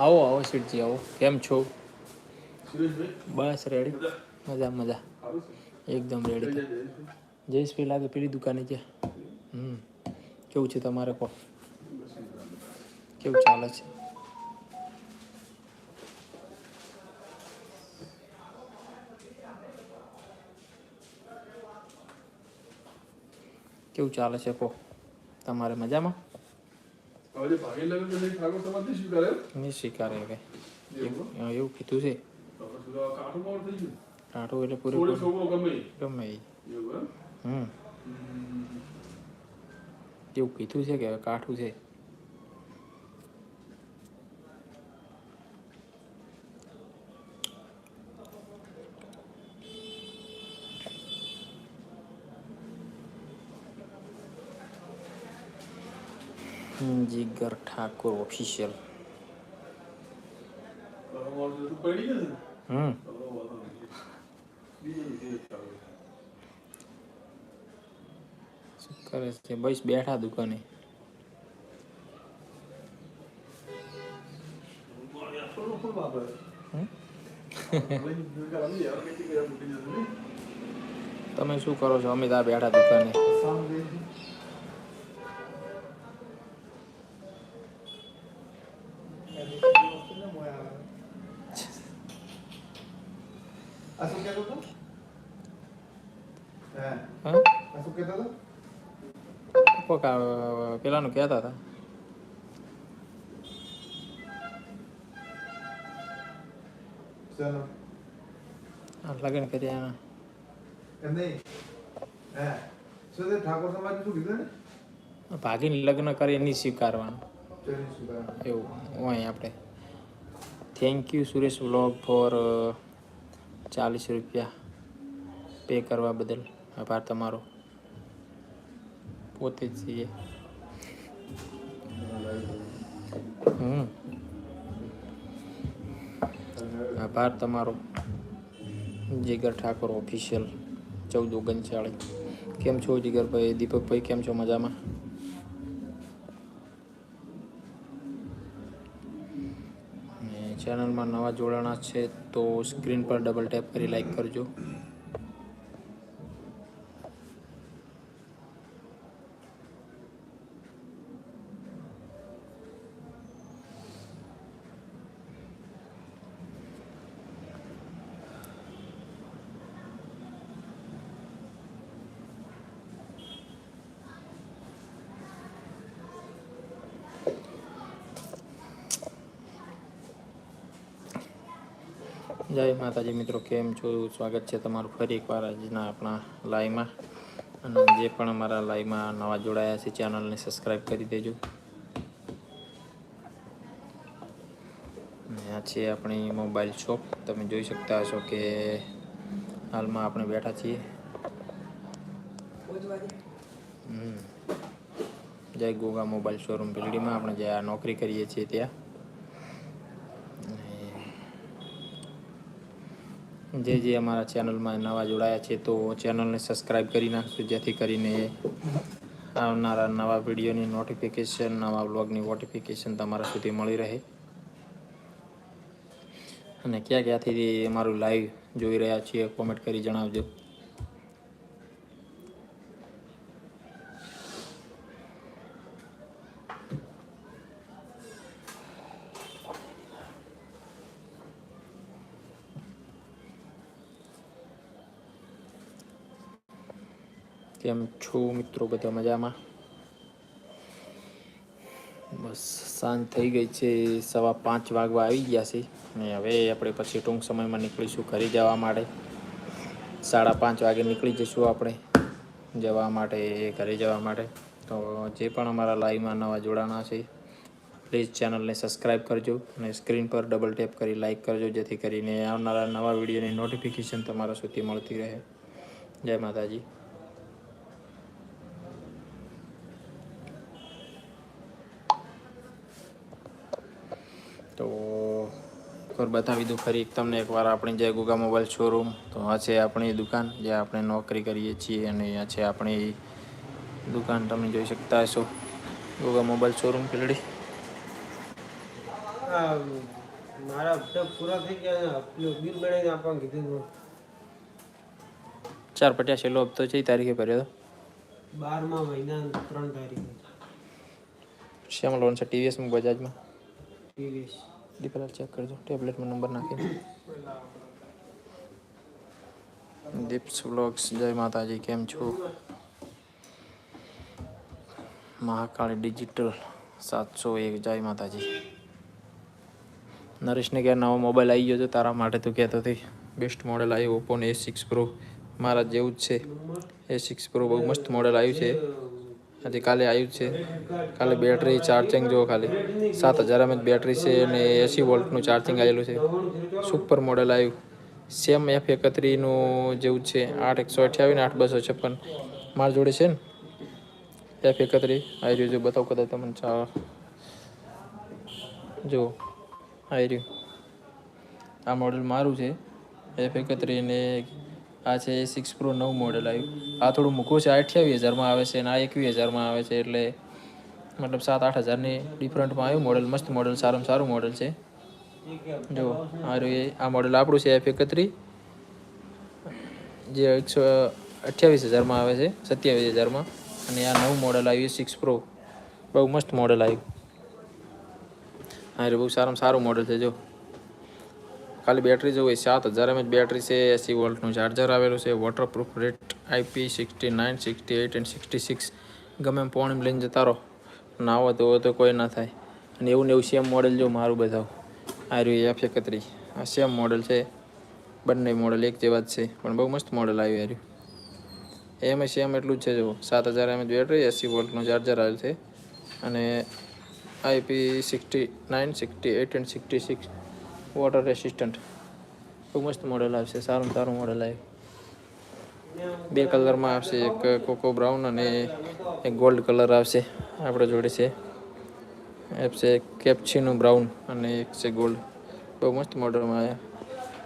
આવો આવો શેઠજી આવો. કેમ છો? બસ રેડી મજા મજા. એકદમ રેડી જય જયેશભાઈ. જયેશભાઈ લાગે પેલી દુકાને છે. હમ. કેવું છે તમારે કહો કેવું ચાલે છે? કેવું ચાલે છે કહો તમારે મજામાં? હવે ભાગી લગ્ન તો નહીં ઠાકોર સમાજથી સ્વીકારે? નહીં સ્વીકારે એવું કીધું છે કાઠું થઈ ગયું. એટલે પૂરેપૂરું છોકરો ગમે. ગમે એવું હમ. એવું કીધું છે કે કાઠું છે જીગર ઠાકોર ઓફિશિયલ. શું કરે છે? બસ બેઠા દુકાને? તમે શું કરો છો? અમે ત્યાં બેઠા દુકાને આ શું કહેતો હતો? હે, શું કહેતા હતા? કોક પેલાનું કહેતા હતા. લગ્ન કર્યા એના એમ નહીં. હે, શું તે ઠાકોર સમાજે શું કીધું ને? ભાગીને લગ્ન કરે નહીં સ્વીકારવાનું? એવું હોય આપણે. Thank you Suresh vlog for ચાલીસ રૂપિયા પે કરવા બદલ. આભાર તમારો. પોતે જ છીએ. હમ. આભાર તમારો. જીગર ઠાકોર ઓફિશિયલ ચૌદ ઓગણચાળીસ. કેમ છો જીગરભાઈ? દીપકભાઈ, કેમ છો મજામાં? ચેનલમાં નવા જોડાણા છે તો સ્ક્રીન પર ડબલ ટેપ કરી લાઈક કરજો. જય માતાજી મિત્રો, કેમ છો? સ્વાગત છે તમારું ફરી એકવાર આજના આપણા લાઈવમાં. અને જે પણ અમારા લાઈવમાં નવા જોડાયા છે, ચેનલને સબસ્ક્રાઈબ કરી દેજો. આ છે આપણી મોબાઈલ શોપ. તમે જોઈ શકતા હશો કે હાલમાં આપણે બેઠા છીએ. જય ગોગા મોબાઈલ શોરૂમ બિલ્ડીમાં આપણે જ્યાં નોકરી કરીએ છીએ ત્યાં અને જે જે અમારા ચેનલમાં નવા જોડાયા છે તો ચેનલને સબસ્ક્રાઈબ કરી નાખજો, જેથી કરીને આવનારા નવા વિડીયોની નોટિફિકેશન નવા બ્લોગની નોટિફિકેશન તમારા સુધી મળી રહે. અને ક્યાં ક્યાંથી અમારું લાઈવ જોઈ રહ્યા છીએ કોમેન્ટ કરી જણાવજો. કેમ છો મિત્રો બધા મજામાં. બસ સાંજ થઈ ગઈ છે, સવા પાંચ વાગવા આવી ગયા છે. અને હવે આપણે પછી ટૂંક સમયમાં નીકળીશું ઘરે જવા માટે. સાડા પાંચ વાગે નીકળી જઈશું આપણે જવા માટે, ઘરે જવા માટે. તો જે પણ અમારા લાઈવમાં નવા જોડાણા છે, પ્લીઝ ચેનલને સબસ્ક્રાઈબ કરજો અને સ્ક્રીન પર ડબલ ટેપ કરી લાઇક કરજો, જેથી કરીને આવનારા નવા વિડીયોની નોટિફિકેશન તમારા સુધી મળતી રહે. જય માતાજી તો એકવાર બતાવી દઉં ફરી તમને એકવાર આપણી જે ગુગા મોબાઈલ શોરૂમ તો આ છે આપણી દુકાન જે આપણે નોકરી કરીએ છીએ અને આ છે આપણી દુકાન તમે જોઈ શકતા હશો. Guga mobile showroom Peladi. મારા હપ્તા પૂરા થઈ ગયા બિલ બનાવીને આપવાનું કીધું ચાર પચાસ છેલ્લો હપ્તો છે તારીખે ભર્યો બારમા મહિના ત્રણ તારીખે. હતો શેમાં લોન છે ટીવીએસ બજાજમાં? ત્રેવીસ પહેલાં ચેક કરજો, ટેબ્લેટમાં નંબર નાખીને. દીપ્સ વ્લોગ્સ, જય માતાજી, કેમ છો? મહાકાળી ડિજિટલ સાતસો એક, જય માતાજી. નરેશને ક્યાં નવો મોબાઈલ આવી ગયો છે, તારા માટે તું કહેતો હતી બેસ્ટ મોડેલ આવ્યું ઓપ્પોને એ સિક્સ પ્રો મારા જેવું જ છે. એ સિક્સ પ્રો બહુ મસ્ત મોડેલ આવ્યું છે. આજે કાલે આવ્યું છે. કાલે બેટરી ચાર્જિંગ જો ખાલી. સાત હજાર એમએચ બેટરી છે અને એસી વોલ્ટનું ચાર્જિંગ આવેલું છે. સુપર મોડલ આવ્યું સેમ એફ એકત્રીનું જેવું છે. આઠ એકસો અઠ્યાવીસ આઠ બસો છપ્પન. મારી જોડે છે ને? એફ એકત્રી આવી રહ્યું જો બતાવું કદાચ તમને ચા જો આવી રહ્યું. આ મોડેલ મારું છે. એફ એકત્રી ને આ છે એ સિક્સ પ્રો નવું મોડેલ આવ્યું. આ થોડું મૂકવું છે અઠ્યાવીસ હજારમાં આવે છે અને આ એકવીસ હજારમાં આવે છે એટલે મતલબ સાત આઠ હજારની ડિફરન્ટમાં આવ્યું. મોડેલ મસ્ત મોડેલ સારામાં સારું મોડેલ છે. જો, આ રહ્યું આ મોડેલ આપણું છે એફ એકત્રી જે એકસો અઠ્યાવીસ હજારમાં આવે છે, સત્યાવીસ હજારમાં. અને આ નવું મોડેલ આવ્યું સિક્સ પ્રો બહુ મસ્ત મોડેલ આવ્યું. હા બહુ સારામાં સારું મોડેલ છે, જો. ખાલી બેટરી હોય સાત હજાર એમએચ બેટરી છે, એસી વોલ્ટનું ચાર્જર આવેલું છે waterproof rate IP sixty nine sixty eight and sixty six ગમે એમ પોણી લઈને જતા રહો. નાવો તો તો કોઈ ના થાય. અને એવું ને એવું સેમ મોડેલ જો મારું બતાવું આ રહ્યું એફ એકત્રીસ. આ સેમ મોડેલ છે. બંને મોડેલ એક જેવા જ છે. પણ બહુ મસ્ત મોડેલ આવ્યું રહ્યું. એમ સેમ એટલું જ છે જો સાત હજાર એમએચ બેટરી એસી વોલ્ટનું ચાર્જર આવેલ છે. અને IP sixty nine sixty eight and sixty six water resistant બહુ મસ્ત મોડેલ આવશે, સારું સારું મોડેલ આવ્યું બે કલરમાં આવશે, એક કોકો બ્રાઉન અને એક ગોલ્ડ કલર આવશે, આપણે જોડે છે. એપ છે કેપ્ચીનું બ્રાઉન અને એક છે ગોલ્ડ બહુ મસ્ત મોડલમાં આવ્યા.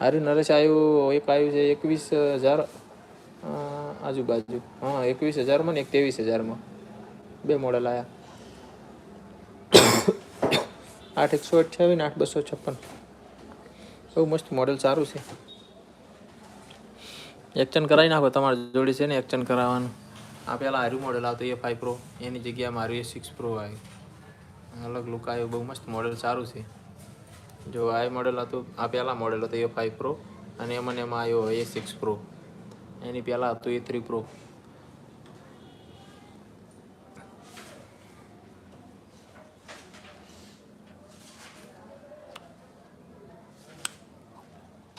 હારી નરેશ આવ્યું એક આવ્યું છે એકવીસ હજાર આજુબાજુ. હા, એકવીસ હજારમાં ને એક ત્રેવીસ હજારમાં. બે મોડલ આવ્યા આઠ એકસો અઠ્યાવીસ આઠ બસો છપ્પન. બહુ મસ્ત મોડેલ સારું છે. એક્શન કરાવી નાખો, તમારી જોડે છે ને એક્શન કરાવવાનું. આ પહેલાં હારું મોડેલ આવતું, એ ફાઈવ પ્રો એની જગ્યાએ મારું એ સિક્સ પ્રો આવ્યું અલગ લુક આવ્યો, બહુ મસ્ત મોડેલ સારું છે. જો આ મોડેલ હતું, આ પહેલાં મોડેલ હતું, એ ફાઈવ પ્રો અને એમાં એમાં આવ્યો એ સિક્સ પ્રો એની પહેલાં હતું એ થ્રી પ્રો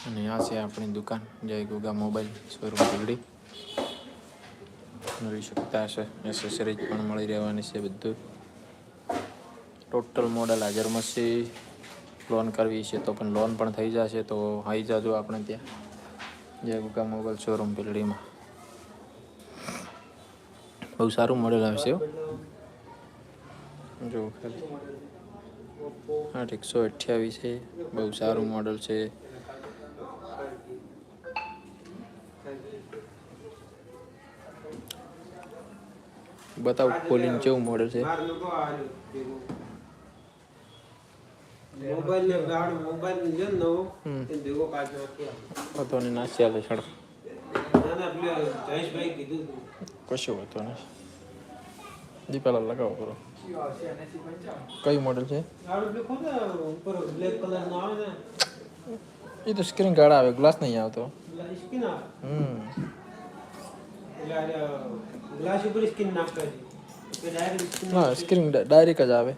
અને આ છે આપણી દુકાન, જય ગુગા મોબાઈલ શોરૂમ બિલ્ડી મળી શકતા હશે એસેસરીજ પણ મળી રહેવાની છે બધું. ટોટલ મોડલ હાજરમાં લોન કરવી છે તો પણ લોન પણ થઈ જશે, તો આવી જાજો આપણે ત્યાં. જય ગુગા મોબાઈલ શોરૂમ બિલ્ડીમાં બહુ સારું મોડેલ આવશે જો ખાલી. આઠ એકસો અઠ્યાવીસ છે, બહુ સારું મોડલ છે. બતાવ ખોલીને કેવું મોડેલ છે બાર નતો આવ્યો ભેગો. મોબાઈલ ને ગાડ મોબાઈલ છે ને નવો હમ. તે ભેગો કાઢી નાખ્યો હતો ને નાસી આલે છડ ના ના પેલા જયેશભાઈ કીધું તું. કશું હતો ને દીપાલા લગાવો કરો કયું મોડેલ છે ગાડું પેલું ખબર ને ઉપર બ્લેક કલર નો આવે ને એ તો સ્ક્રીન ગાર્ડ આવે ગ્લાસ નહીં આવતો પેલા સ્કિન આવે હમ એટલે આ ગ્લાસ ઉપર સ્કિન નાખતા છે ડાયરેક્ટ સ્કિન હા સ્ક્રીન ડાયરેક્ટ જ આવે.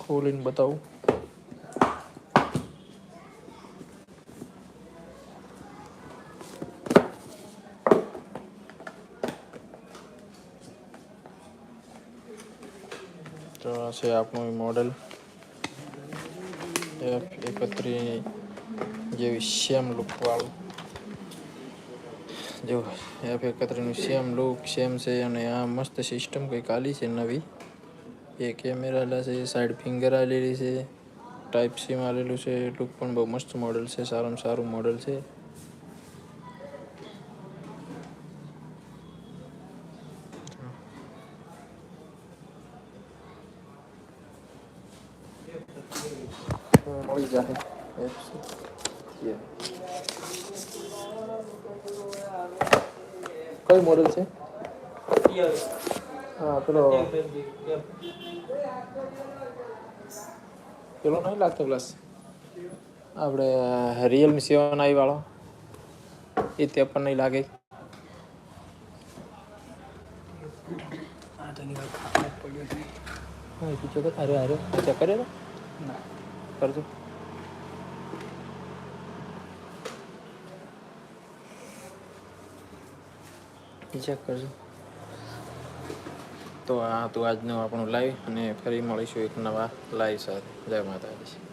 ખોલીને બતાવું. તો આ છે આપણું મોડેલ એફ એકત્રીસ જેવી સેમ લુકવાળું જો એફ એકત્રીસનું સેમ લુક સેમ છે અને આ મસ્ત સિસ્ટમ કંઈક આલી છે નવી. એ કેમેરા આલા છે સાઈડ ફિંગર આલેલી છે ટાઈપ સીમ આલેલું છે લુક પણ બહુ મસ્ત મોડેલ છે, સારામાં સારું મોડેલ છે. મોડેલ છે હા પેલો પેલો નહીં લાગતો પ્લસ આપણે રિયલમી સેવન આઈ વાળો એ તે પણ નહીં લાગે અરે અરે ચેક કર્યો કરજો ચેક કરજો. તો આ હતું આજનું આપણું લાઈવ અને ફરી મળીશું એક નવા લાઈવ સાથે. જય માતાજી.